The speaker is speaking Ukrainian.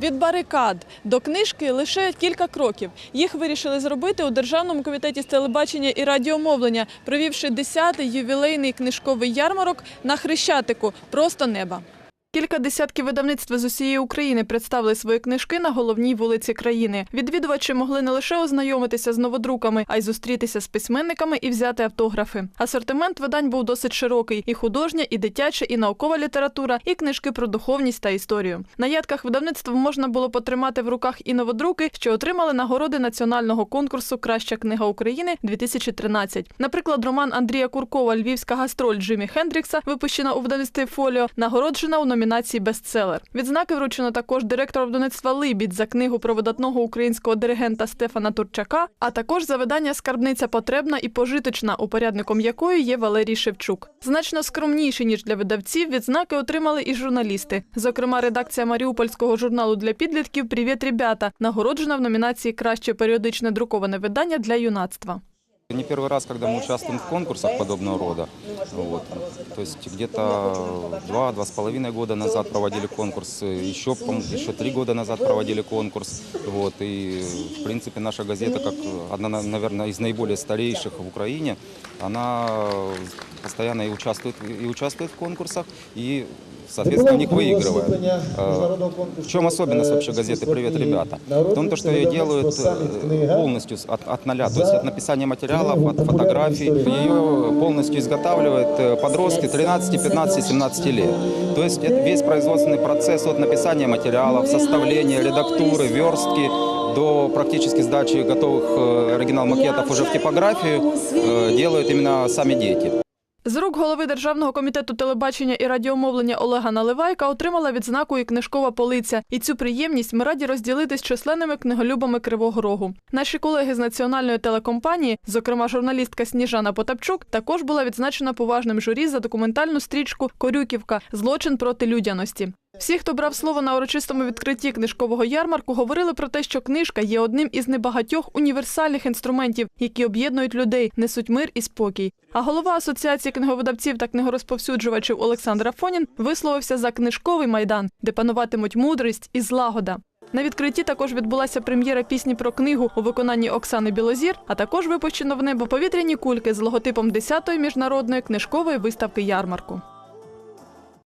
Від барикад до книжки лише кілька кроків. Їх вирішили зробити у Державному комітеті з телебачення і радіомовлення, провівши 10-й ювілейний книжковий ярмарок на Хрещатику «Просто неба». Кілька десятків видавництв з усієї України представили свої книжки на головній вулиці країни. Відвідувачі могли не лише ознайомитися з новодруками, а й зустрітися з письменниками і взяти автографи. Асортимент видань був досить широкий: і художня, і дитяча, і наукова література, і книжки про духовність та історію. На ядках видавництв можна було потримати в руках і новодруки, що отримали нагороди національного конкурсу Краща книга України 2013. Наприклад, роман Андрія Куркова Львівська гастроль Джимі Хендрікса, випущена у видавництві Фоліо, нагороджена у номінації Бестселер. Відзнаки вручено також директору видавництва Либідь за книгу про видатного українського диригента Стефана Турчака, а також за видання Скарбниця потребна і пожиточна, упорядником якої є Валерій Шевчук. Значно скромніші ніж для видавців. Відзнаки отримали і журналісти. Зокрема, редакція маріупольського журналу для підлітків Привіт, ребята нагороджена в номінації Краще періодичне друковане видання для юнацтва. Не первый раз, когда мы участвуем в конкурсах подобного рода. Вот. То есть где-то два-два с половиной года назад проводили конкурс, еще, еще три года назад проводили конкурс. Вот. И, в принципе, наша газета, как одна, наверное, из наиболее старейших в Украине, она постоянно и участвует, и участвует в конкурсах, и, соответственно, в них выигрывает. Э, В чем особенность вообще газеты «Привет, ребята»? В том, то, что ее делают э, полностью от, от нуля, то есть от написания материалов, от фотографий. Ее полностью изготавливают э, подростки 13, 15, 17 лет. То есть это весь производственный процесс от написания материалов, составления, редактуры, верстки до практически сдачи готовых оригинал-макетов уже в типографию делают именно сами дети. З рук голови Державного комітету телебачення і радіомовлення Олега Наливайка отримала відзнаку і книжкова полиця. І цю приємність ми раді розділити з численними книголюбами Кривого Рогу. Наші колеги з національної телекомпанії, зокрема журналістка Сніжана Потапчук, також була відзначена поважним журі за документальну стрічку Корюківка Злочин проти людяності. Всі, хто брав слово на урочистому відкритті книжкового ярмарку, говорили про те, що книжка є одним із небагатьох універсальних інструментів, які об'єднують людей, несуть мир і спокій. А голова асоціації книговидавців та книгорозповсюджувачів Олександр Афонін висловився за книжковий майдан, де пануватимуть мудрість і злагода. На відкритті також відбулася прем'єра пісні про книгу у виконанні Оксани Білозір, а також випущено в небо повітряні кульки з логотипом 10-ї міжнародної книжкової виставки ярмарку.